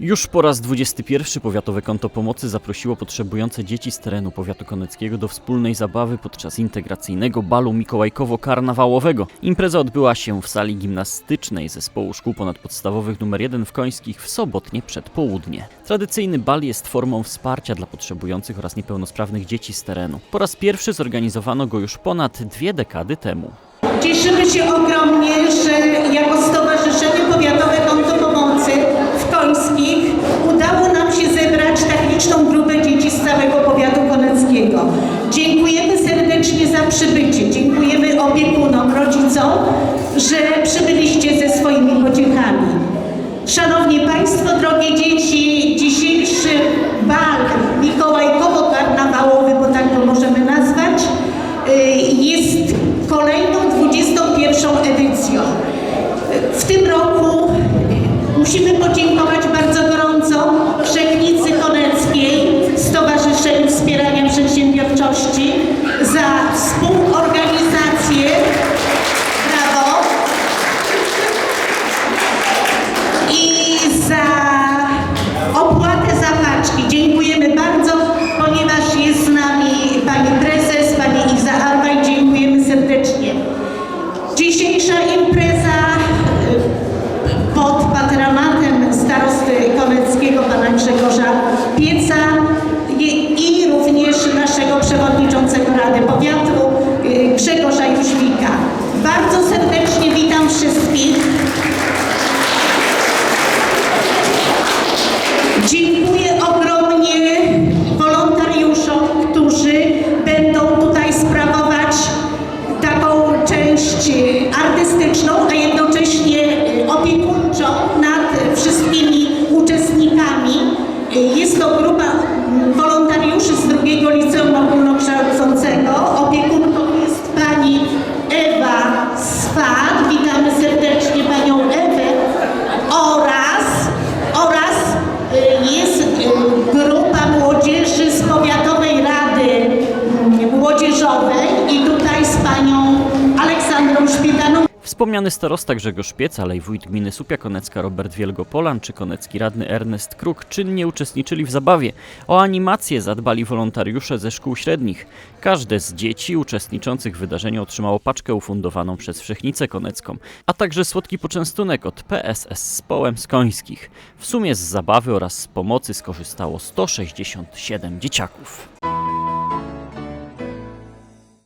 Już po raz 21 Powiatowe Konto Pomocy zaprosiło potrzebujące dzieci z terenu powiatu koneckiego do wspólnej zabawy podczas integracyjnego balu mikołajkowo-karnawałowego. Impreza odbyła się w sali gimnastycznej Zespołu Szkół Ponadpodstawowych nr 1 w Końskich w sobotnie przedpołudnie. Tradycyjny bal jest formą wsparcia dla potrzebujących oraz niepełnosprawnych dzieci z terenu. Po raz pierwszy zorganizowano go już ponad dwie dekady temu. Cieszymy się ogromnie, że jako Stowarzyszenie Powiatowe Konto Pomocy w Końskich udało nam się zebrać tak liczną grupę dzieci z całego powiatu koneckiego. Dziękujemy serdecznie za przybycie, dziękujemy opiekunom, rodzicom, że przybyliście ze swoimi pociechami. Szanowni Państwo, drogie dzieci, dzisiejszy bal mikołajkowo-karnawałowy, bo tak go możemy nazwać, y, jest kolejną 21. edycją. W tym roku musimy podziękować bardzo Grzegorza Jóźwika. Bardzo serdecznie witam wszystkich. Dziękuję ogromnie wolontariuszom, którzy będą tutaj sprawować taką część e, artystyczną, a passar Wspomniany starosta Grzegorz Piec, ale i wójt gminy Supia Konecka Robert Wielgopolan czy konecki radny Ernest Kruk czynnie uczestniczyli w zabawie. O animację zadbali wolontariusze ze szkół średnich. Każde z dzieci uczestniczących w wydarzeniu otrzymało paczkę ufundowaną przez Wszechnicę Konecką, a także słodki poczęstunek od PSS z Połem z Końskich. W sumie z zabawy oraz z pomocy skorzystało 167 dzieciaków.